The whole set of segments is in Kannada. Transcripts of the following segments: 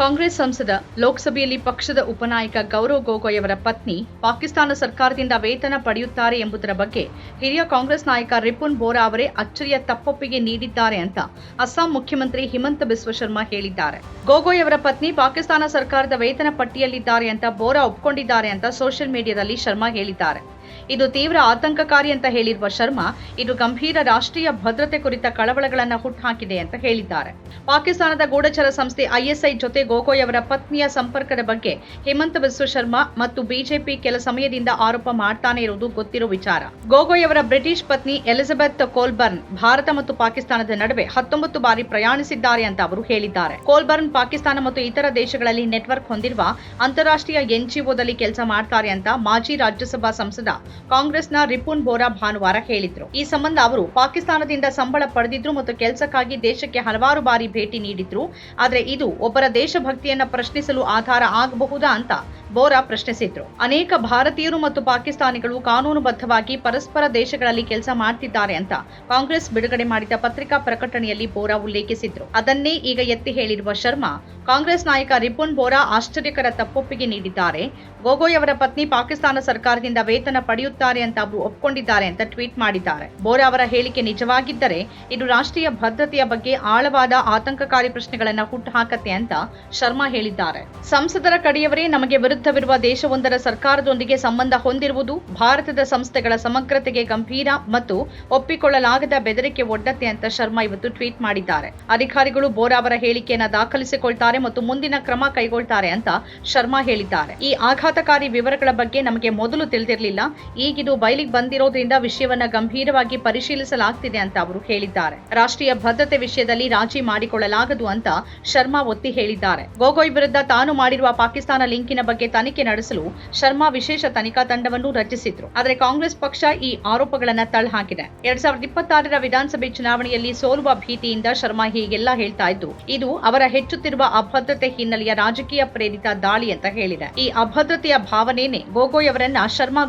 ಕಾಂಗ್ರೆಸ್ ಸಂಸದ, ಲೋಕಸಭೆಯಲ್ಲಿ ಪಕ್ಷದ ಉಪನಾಯಕ ಗೌರವ್ ಗೊಗೊಯ್ ಅವರ ಪತ್ನಿ ಪಾಕಿಸ್ತಾನ ಸರ್ಕಾರದಿಂದ ವೇತನ ಪಡೆಯುತ್ತಾರೆ ಎಂಬುದರ ಬಗ್ಗೆ ಹಿರಿಯ ಕಾಂಗ್ರೆಸ್ ನಾಯಕ ರಿಪುನ್ ಬೋರಾ ಅವರೇ ಅಚ್ಚರಿಯ ತಪ್ಪೊಪ್ಪಿಗೆ ನೀಡಿದ್ದಾರೆ ಅಂತ ಅಸ್ಸಾಂ ಮುಖ್ಯಮಂತ್ರಿ ಹಿಮಂತ ಬಿಸ್ವ ಶರ್ಮಾ ಹೇಳಿದ್ದಾರೆ. ಗೊಗೊಯ್ ಅವರ ಪತ್ನಿ ಪಾಕಿಸ್ತಾನ ಸರ್ಕಾರದ ವೇತನ ಪಟ್ಟಿಯಲ್ಲಿದ್ದಾರೆ ಅಂತ ಬೋರಾ ಒಪ್ಕೊಂಡಿದ್ದಾರೆ ಅಂತ ಸೋಷಿಯಲ್ ಮೀಡಿಯಾದಲ್ಲಿ ಶರ್ಮಾ ಹೇಳಿದ್ದಾರೆ. ಇದು ತೀವ್ರ ಆತಂಕಕಾರಿ ಅಂತ ಹೇಳಿರುವ ಶರ್ಮಾ, ಇದು ಗಂಭೀರ ರಾಷ್ಟ್ರೀಯ ಭದ್ರತೆ ಕುರಿತ ಕಳವಳಗಳನ್ನು ಹುಟ್ಟುಹಾಕಿದೆ ಅಂತ ಹೇಳಿದ್ದಾರೆ. ಪಾಕಿಸ್ತಾನದ ಗೂಢಚರ ಸಂಸ್ಥೆ ಐಎಸ್ಐ ಜೊತೆ ಗೋಗೊಯ್ ಅವರ ಪತ್ನಿಯ ಸಂಪರ್ಕದ ಬಗ್ಗೆ ಹೇಮಂತ ಬಿಸ್ವ ಶರ್ಮಾ ಮತ್ತು ಬಿಜೆಪಿ ಕೆಲ ಸಮಯದಿಂದ ಆರೋಪ ಮಾಡ್ತಾನೆ ಇರುವುದು ಗೊತ್ತಿರೋ ವಿಚಾರ. ಗೋಗೊಯ್ ಅವರ ಬ್ರಿಟಿಷ್ ಪತ್ನಿ ಎಲಿಜಬೆತ್ ಕೋಲ್ಬರ್ನ್ ಭಾರತ ಮತ್ತು ಪಾಕಿಸ್ತಾನದ ನಡುವೆ ಹತ್ತೊಂಬತ್ತು ಬಾರಿ ಪ್ರಯಾಣಿಸಿದ್ದಾರೆ ಅಂತ ಅವರು ಹೇಳಿದ್ದಾರೆ. ಕೋಲ್ಬರ್ನ್ ಪಾಕಿಸ್ತಾನ ಮತ್ತು ಇತರ ದೇಶಗಳಲ್ಲಿ ನೆಟ್ವರ್ಕ್ ಹೊಂದಿರುವ ಅಂತಾರಾಷ್ಟ್ರೀಯ ಎನ್ಜಿಒದಲ್ಲಿ ಕೆಲಸ ಮಾಡ್ತಾರೆ ಅಂತ ಮಾಜಿ ರಾಜ್ಯಸಭಾ ಸಂಸದ ಕಾಂಗ್ರೆಸ್ನ ರಿಪುನ್ ಬೋರಾ ಭಾನುವಾರ ಹೇಳಿದ್ರು. ಈ ಸಂಬಂಧ ಅವರು ಪಾಕಿಸ್ತಾನದಿಂದ ಸಂಬಳ ಪಡೆದಿದ್ರು ಮತ್ತು ಕೆಲಸಕ್ಕಾಗಿ ದೇಶಕ್ಕೆ ಹಲವಾರು ಬಾರಿ ಭೇಟಿ ನೀಡಿದ್ರು. ಆದರೆ ಇದು ಒಬ್ಬರ ದೇಶಭಕ್ತಿಯನ್ನ ಪ್ರಶ್ನಿಸಲು ಆಧಾರ ಆಗಬಹುದಾ ಅಂತ ಬೋರಾ ಪ್ರಶ್ನಿಸಿದ್ರು. ಅನೇಕ ಭಾರತೀಯರು ಮತ್ತು ಪಾಕಿಸ್ತಾನಿಗಳು ಕಾನೂನುಬದ್ಧವಾಗಿ ಪರಸ್ಪರ ದೇಶಗಳಲ್ಲಿ ಕೆಲಸ ಮಾಡ್ತಿದ್ದಾರೆ ಅಂತ ಕಾಂಗ್ರೆಸ್ ಬಿಡುಗಡೆ ಮಾಡಿದ ಪತ್ರಿಕಾ ಪ್ರಕಟಣೆಯಲ್ಲಿ ಬೋರಾ ಉಲ್ಲೇಖಿಸಿದ್ರು. ಅದನ್ನೇ ಈಗ ಎತ್ತಿ ಹೇಳಿರುವ ಶರ್ಮಾ, ಕಾಂಗ್ರೆಸ್ ನಾಯಕ ರಿಪುನ್ ಬೋರಾ ಆಶ್ಚರ್ಯಕರ ತಪ್ಪೊಪ್ಪಿಗೆ ನೀಡಿದ್ದಾರೆ. ಗೊಗೊಯ್ ಅವರ ಪತ್ನಿ ಪಾಕಿಸ್ತಾನ ಸರ್ಕಾರದಿಂದ ವೇತನ ಪಡೆಯುತ್ತಾರೆ ಅಂತ ಅವರು ಒಪ್ಕೊಂಡಿದ್ದಾರೆ ಅಂತ ಟ್ವೀಟ್ ಮಾಡಿದ್ದಾರೆ. ಬೋರಾ ಅವರ ಹೇಳಿಕೆ ನಿಜವಾಗಿದ್ದರೆ ಇದು ರಾಷ್ಟ್ರೀಯ ಭದ್ರತೆಯ ಬಗ್ಗೆ ಆಳವಾದ ಆತಂಕಕಾರಿ ಪ್ರಶ್ನೆಗಳನ್ನ ಹುಟ್ಟುಹಾಕತ್ತೆ ಅಂತ ಶರ್ಮಾ ಹೇಳಿದ್ದಾರೆ. ಸಂಸದರ ಕಡೆಯವರೇ ನಮಗೆ ವಿರುದ್ಧವಿರುವ ದೇಶವೊಂದರ ಸರ್ಕಾರದೊಂದಿಗೆ ಸಂಬಂಧ ಹೊಂದಿರುವುದು ಭಾರತದ ಸಂಸ್ಥೆಗಳ ಸಮಗ್ರತೆಗೆ ಗಂಭೀರ ಮತ್ತು ಒಪ್ಪಿಕೊಳ್ಳಲಾಗದ ಬೆದರಿಕೆ ಒಡ್ಡತ್ತೆ ಅಂತ ಶರ್ಮಾ ಇವತ್ತು ಟ್ವೀಟ್ ಮಾಡಿದ್ದಾರೆ. ಅಧಿಕಾರಿಗಳು ಬೋರಾ ಅವರ ಹೇಳಿಕೆಯನ್ನು ದಾಖಲಿಸಿಕೊಳ್ತಾರೆ ಮತ್ತು ಮುಂದಿನ ಕ್ರಮ ಕೈಗೊಳ್ತಾರೆ ಅಂತ ಶರ್ಮಾ ಹೇಳಿದ್ದಾರೆ. ಈ ಆಘಾತಕಾರಿ ವಿವರಗಳ ಬಗ್ಗೆ ನಮಗೆ ಮೊದಲು ತಿಳಿದಿರಲಿಲ್ಲ ಈಗಿದು ಬಯಲಿಗೆ ಬಂದಿರೋದ್ರಿಂದ ವಿಷಯವನ್ನ ಗಂಭೀರವಾಗಿ ಪರಿಶೀಲಿಸಲಾಗ್ತಿದೆ ಅಂತ ಅವರು ಹೇಳಿದ್ದಾರೆ. ರಾಷ್ಟ್ರೀಯ ಭದ್ರತೆ ವಿಷಯದಲ್ಲಿ ರಾಜಿ ಮಾಡಿಕೊಳ್ಳಲಾಗದು ಅಂತ ಶರ್ಮಾ ಒತ್ತಿ ಹೇಳಿದ್ದಾರೆ. ಗೊಗೊಯ್ ವಿರುದ್ಧ ತಾನು ಮಾಡಿರುವ ಪಾಕಿಸ್ತಾನ ಲಿಂಕಿನ ಬಗ್ಗೆ ತನಿಖೆ ನಡೆಸಲು ಶರ್ಮಾ ವಿಶೇಷ ತನಿಖಾ ತಂಡವನ್ನು ರಚಿಸಿದ್ರು. ಆದರೆ ಕಾಂಗ್ರೆಸ್ ಪಕ್ಷ ಈ ಆರೋಪಗಳನ್ನ ತಳ್ಳಹಾಕಿದೆ ಎರಡ್ ಸಾವಿರದ ಇಪ್ಪತ್ತಾರರ ವಿಧಾನಸಭೆ ಚುನಾವಣೆಯಲ್ಲಿ ಸೋಲುವ ಭೀತಿಯಿಂದ ಶರ್ಮಾ ಹೀಗೆಲ್ಲ ಹೇಳ್ತಾ ಇದ್ದು ಇದು ಅವರ ಹೆಚ್ಚುತ್ತಿರುವ ಅಭದ್ರತೆ ಹಿನ್ನೆಲೆಯ ರಾಜಕೀಯ ಪ್ರೇರಿತ ದಾಳಿ ಅಂತ ಹೇಳಿದೆ. ಈ ಅಭದ್ರತೆಯ ಭಾವನೆನೇ ಗೊಗೊಯ್ ಅವರನ್ನ ಶರ್ಮಾ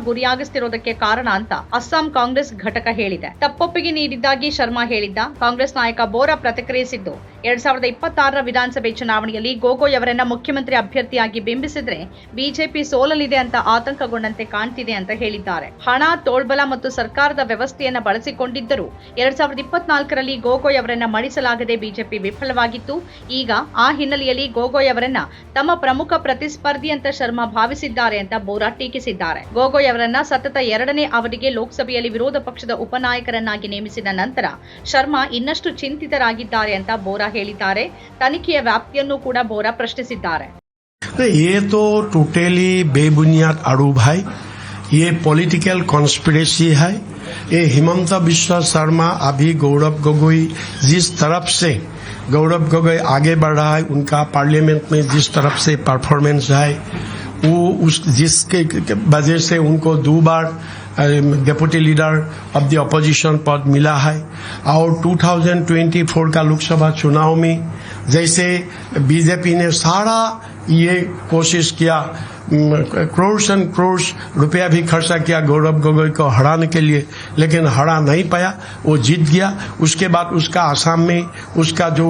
ಗುರಿಯಾಗಿಸ್ತಿರೋದಕ್ಕೆ ಕಾರಣ ಅಂತ ಅಸ್ಸಾಂ ಕಾಂಗ್ರೆಸ್ ಘಟಕ ಹೇಳಿದೆ. ತಪ್ಪೊಪ್ಪಿಗೆ ನೀಡಿದ್ದಾಗಿ ಶರ್ಮಾ ಹೇಳಿದ್ದ ಕಾಂಗ್ರೆಸ್ ನಾಯಕ ಬೋರಾ ಪ್ರತಿಕ್ರಿಯಿಸಿದ್ದು ಎರಡ್ ಸಾವಿರದ ಇಪ್ಪತ್ತಾರರ ವಿಧಾನಸಭೆ ಚುನಾವಣೆಯಲ್ಲಿ ಗೊಗೊಯ್ ಅವರನ್ನ ಮುಖ್ಯಮಂತ್ರಿ ಅಭ್ಯರ್ಥಿಯಾಗಿ ಬಿಂಬಿಸಿದ್ರೆ ಬಿಜೆಪಿ ಸೋಲಲಿದೆ ಅಂತ ಆತಂಕಗೊಂಡಂತೆ ಕಾಣ್ತಿದೆ ಅಂತ ಹೇಳಿದ್ದಾರೆ. ಹಣ, ತೋಳ್ಬಲ ಮತ್ತು ಸರ್ಕಾರದ ವ್ಯವಸ್ಥೆಯನ್ನ ಬಳಸಿಕೊಂಡಿದ್ದರೂ ಎರಡ್ ಸಾವಿರದ ಇಪ್ಪತ್ನಾಲ್ಕರಲ್ಲಿ ಗೊಗೊಯ್ ಅವರನ್ನ ಮಣಿಸಲಾಗದೆ ಬಿಜೆಪಿ ವಿಫಲವಾಗಿತ್ತು. ಈಗ ಆ ಹಿನ್ನೆಲೆಯಲ್ಲಿ ಗೊಗೊಯ್ ಅವರನ್ನ ತಮ್ಮ ಪ್ರಮುಖ ಪ್ರತಿಸ್ಪರ್ಧಿ ಅಂತ ಶರ್ಮಾ ಭಾವಿಸಿದ್ದಾರೆ ಅಂತ ಬೋರಾ ಟೀಕಿಸಿದ್ದಾರೆ. ಗೊಗೊಯ್ ಅವರನ್ನ ಸತತ ಎರಡನೇ ಅವಧಿಗೆ ಲೋಕಸಭೆಯಲ್ಲಿ ವಿರೋಧ ಪಕ್ಷದ ಉಪನಾಯಕರನ್ನಾಗಿ ನೇಮಿಸಿದ ನಂತರ ಶರ್ಮಾ ಇನ್ನಷ್ಟು ಚಿಂತಿತರಾಗಿದ್ದಾರೆ ಅಂತ ಬೋರಾ ಹೇಳಿದ್ದಾರೆ ತನಿಖೆಯ ವ್ಯಾಪ್ತಿಯನ್ನು ಕೂಡ ಬೋರಾ ಪ್ರಶ್ನಿಸಿದ್ದಾರೆ ये तो टोटली बेबुनियाद आरोप है ये पॉलिटिकल कॉन्स्पिरेसी है ये हिमंत बिश्व शर्मा अभी गौरव गोगोई जिस तरफ से गौरव गोगोई आगे बढ़ रहा है उनका पार्लियामेंट में जिस तरफ से परफॉर्मेंस है वो उस जिसके वजह से उनको दो बार deputy leader of the opposition पद मिला है और 2024 का लोकसभा चुनाव में जैसे बीजेपी ने सारा ये कोशिश किया क्रोर्स एंड क्रोर्स रुपया भी खर्चा किया गौरव गोगोई को हराने के लिए लेकिन हरा नहीं पाया वो जीत गया उसके बाद उसका आसाम में उसका जो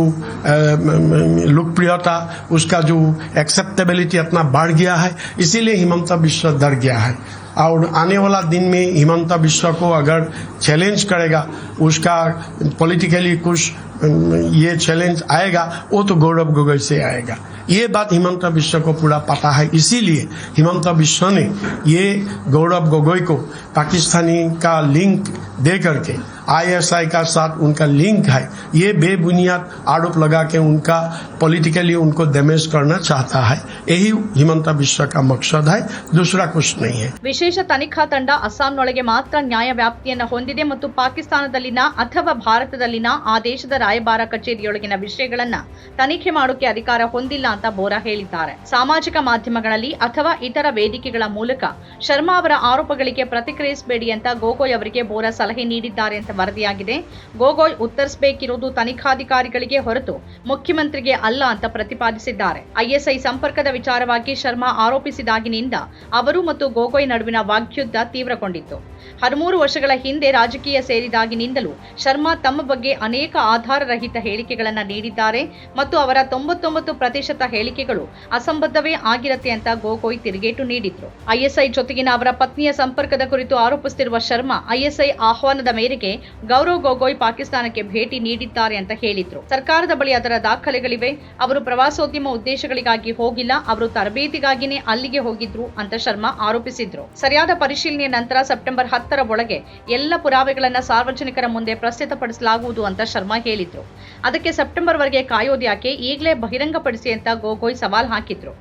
लोकप्रियता उसका जो एक्सेप्टेबिलिटी इतना बढ़ गया है इसीलिए हिमंता बिश्व डर गया है और आने वाला दिन में हिमंता बिश्व को अगर चैलेंज करेगा उसका पॉलिटिकली कुछ ये चैलेंज आएगा वो तो गौरव गोगोई से आएगा ये बात हिमंता बिश्व को पूरा पता है इसीलिए हिमंता बिश्व ने ये गौरव गोगोई को पाकिस्तानी का लिंक दे करके आईएसआई का साथ उनका लिंक है ये बेबुनियाद आरोप लगा के उनका पॉलिटिकली उनको डैमेज करना चाहता है यही हिमंता बिश्व का मकसद है दूसरा कुछ नहीं है ವಿಶೇಷ ತನಿಖಾ ತಂಡ ಅಸ್ಸಾಂನೊಳಗೆ ಮಾತ್ರ ನ್ಯಾಯ ವ್ಯಾಪ್ತಿಯನ್ನ ಹೊಂದಿದೆ ಮತ್ತು ಪಾಕಿಸ್ತಾನದಲ್ಲಿನ ಅಥವಾ ಭಾರತದಲ್ಲಿನ ಆ ದೇಶದ ರಾಯಭಾರ ಕಚೇರಿಯೊಳಗಿನ ವಿಷಯಗಳನ್ನ ತನಿಖೆ ಮಾಡೋಕೆ ಅಧಿಕಾರ ಹೊಂದಿಲ್ಲ ಅಂತ ಬೋರಾ ಹೇಳಿದ್ದಾರೆ ಸಾಮಾಜಿಕ ಮಾಧ್ಯಮಗಳಲ್ಲಿ ಅಥವಾ ಇತರ ವೇದಿಕೆಗಳ ಮೂಲಕ ಶರ್ಮಾ ಅವರ ಆರೋಪಗಳಿಗೆ ಪ್ರತಿಕ್ರಿಯಿಸಬೇಡಿ ಅಂತ ಗೋಗೊಯ್ ಅವರಿಗೆ ಬೋರಾ ಸಲಹೆ ನೀಡಿದ್ದಾರೆ ಅಂತ ವರದಿಯಾಗಿದೆ. ಗೊಗೋಯ್ ಉತ್ತರಿಸಬೇಕಿರುವುದು ತನಿಖಾಧಿಕಾರಿಗಳಿಗೆ ಹೊರತು ಮುಖ್ಯಮಂತ್ರಿಗೆ ಅಲ್ಲ ಅಂತ ಪ್ರತಿಪಾದಿಸಿದ್ದಾರೆ. ಐಎಸ್ಐ ಸಂಪರ್ಕದ ವಿಚಾರವಾಗಿ ಶರ್ಮಾ ಆರೋಪಿಸಿದಾಗಿನಿಂದ ಅವರು ಮತ್ತು ಗೊಗೋಯ್ ನಡುವಿನ ವಾಗ್ಯುದ್ಧ ತೀವ್ರಗೊಂಡಿತ್ತು. ಹದಿಮೂರು ವರ್ಷಗಳ ಹಿಂದೆ ರಾಜಕೀಯ ಸೇರಿದಾಗಿನಿಂದಲೂ ಶರ್ಮಾ ತಮ್ಮ ಬಗ್ಗೆ ಅನೇಕ ಆಧಾರರಹಿತ ಹೇಳಿಕೆಗಳನ್ನು ನೀಡಿದ್ದಾರೆ ಮತ್ತು ಅವರ ತೊಂಬತ್ತೊಂಬತ್ತು ಪ್ರತಿಶತ ಹೇಳಿಕೆಗಳು ಅಸಂಬದ್ಧವೇ ಆಗಿರತ್ತೆ ಅಂತ ಗೊಗೋಯ್ ತಿರುಗೇಟು ನೀಡಿದ್ರು. ಐಎಸ್ಐ ಜೊತೆಗಿನ ಅವರ ಪತ್ನಿಯ ಸಂಪರ್ಕದ ಕುರಿತು ಆರೋಪಿಸುತ್ತಿರುವ ಶರ್ಮಾ ಐಎಸ್ಐ ಆಹ್ವಾನದ ಮೇರೆಗೆ ಗೌರವ್ ಗೊಗೋಯ್ ಪಾಕಿಸ್ತಾನಕ್ಕೆ ಭೇಟಿ ನೀಡಿದ್ದಾರೆ ಅಂತ ಹೇಳಿದ್ರು. ಸರ್ಕಾರದ ಬಳಿ ಅದರ ದಾಖಲೆಗಳಿವೆ. ಅವರು ಪ್ರವಾಸೋದ್ಯಮ ಉದ್ದೇಶಗಳಿಗಾಗಿ ಹೋಗಿಲ್ಲ. ಅವರು ತರಬೇತಿಗಾಗಿನೇ ಅಲ್ಲಿಗೆ ಹೋಗಿದ್ರು ಅಂತ ಶರ್ಮಾ ಆರೋಪಿಸಿದ್ರು. ಸರಿಯಾದ ಪರಿಶೀಲನೆಯ ನಂತರ ಸೆಪ್ಟೆಂಬರ್ ಹತ್ತರ ಒಳಗೆ ಎಲ್ಲ ಪುರಾವೆಗಳನ್ನ ಸಾರ್ವಜನಿಕರ ಮುಂದೆ ಪ್ರಸ್ತುತಪಡಿಸಲಾಗುವುದು ಅಂತ ಶರ್ಮಾ ಹೇಳಿದ್ರು. ಅದಕ್ಕೆ ಸೆಪ್ಟೆಂಬರ್ ವರೆಗೆ ಕಾಯೋದು ಯಾಕೆ? ಈಗಲೇ ಬಹಿರಂಗಪಡಿಸಿ ಅಂತ ಗೊಗೋಯ್ ಸವಾಲ್ ಹಾಕಿದ್ರು.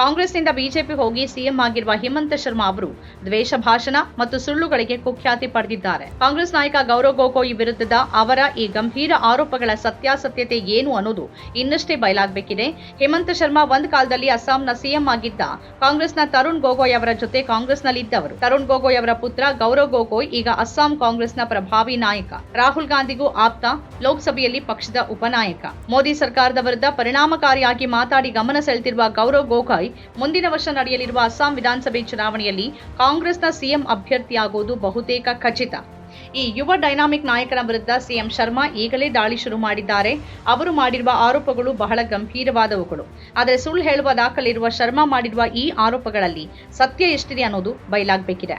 ಕಾಂಗ್ರೆಸ್ನಿಂದ ಬಿಜೆಪಿ ಹೋಗಿ ಸಿಎಂ ಆಗಿರುವ ಹಿಮಂತ ಶರ್ಮಾ ಅವರು ದ್ವೇಷ ಭಾಷಣ ಮತ್ತು ಸುಳ್ಳುಗಳಿಗೆ ಕುಖ್ಯಾತಿ ಪಡೆದಿದ್ದಾರೆ. ಕಾಂಗ್ರೆಸ್ ನಾಯಕ ಗೌರವ್ ಗೊಗೊಯ್ ವಿರುದ್ಧದ ಅವರ ಈ ಗಂಭೀರ ಆರೋಪಗಳ ಸತ್ಯಾಸತ್ಯತೆ ಏನು ಅನ್ನೋದು ಇನ್ನಷ್ಟೇ ಬಯಲಾಗಬೇಕಿದೆ. ಹೇಮಂತ್ ಶರ್ಮಾ ಒಂದ್ ಕಾಲದಲ್ಲಿ ಅಸ್ಸಾಂನ ಸಿಎಂ ಆಗಿದ್ದ ಕಾಂಗ್ರೆಸ್ನ ತರುಣ್ ಗೊಗೊಯ್ ಅವರ ಜೊತೆ ಕಾಂಗ್ರೆಸ್ನಲ್ಲಿದ್ದವರು. ತರುಣ್ ಗೊಗೊಯ್ ಅವರ ಪುತ್ರ ಗೌರವ್ ಗೊಗೊಯ್ ಈಗ ಅಸ್ಸಾಂ ಕಾಂಗ್ರೆಸ್ನ ಪ್ರಭಾವಿ ನಾಯಕ. ರಾಹುಲ್ ಗಾಂಧಿಗೂ ಆಪ್ತ, ಲೋಕಸಭೆಯಲ್ಲಿ ಪಕ್ಷದ ಉಪನಾಯಕ. ಮೋದಿ ಸರ್ಕಾರದ ವಿರುದ್ಧ ಪರಿಣಾಮಕಾರಿಯಾಗಿ ಮಾತಾಡಿ ಗಮನ ಸೆಳೆತಿರುವ ಗೌರವ್ ಗೊಗೊಯ್ ಮುಂದಿನ ವರ್ಷ ನಡೆಯಲಿರುವ ಅಸ್ಸಾಂ ವಿಧಾನಸಭೆ ಚುನಾವಣೆಯಲ್ಲಿ ಕಾಂಗ್ರೆಸ್ನ ಸಿಎಂ ಅಭ್ಯರ್ಥಿಯಾಗುವುದು ಬಹುತೇಕ ಖಚಿತ. ಈ ಯುವ ಡೈನಾಮಿಕ್ ನಾಯಕನ ವಿರುದ್ಧ ಸಿಎಂ ಶರ್ಮಾ ಈಗಲೇ ದಾಳಿ ಶುರು ಮಾಡಿದ್ದಾರೆ. ಅವರು ಮಾಡಿರುವ ಆರೋಪಗಳು ಬಹಳ ಗಂಭೀರವಾದವುಗಳು. ಆದರೆ ಸುಳ್ಳು ಹೇಳುವ ದಾಖಲಿರುವ ಶರ್ಮಾ ಮಾಡಿರುವ ಈ ಆರೋಪಗಳಲ್ಲಿ ಸತ್ಯ ಎಷ್ಟಿದೆ ಅನ್ನೋದು ಬಯಲಾಗಬೇಕಿದೆ.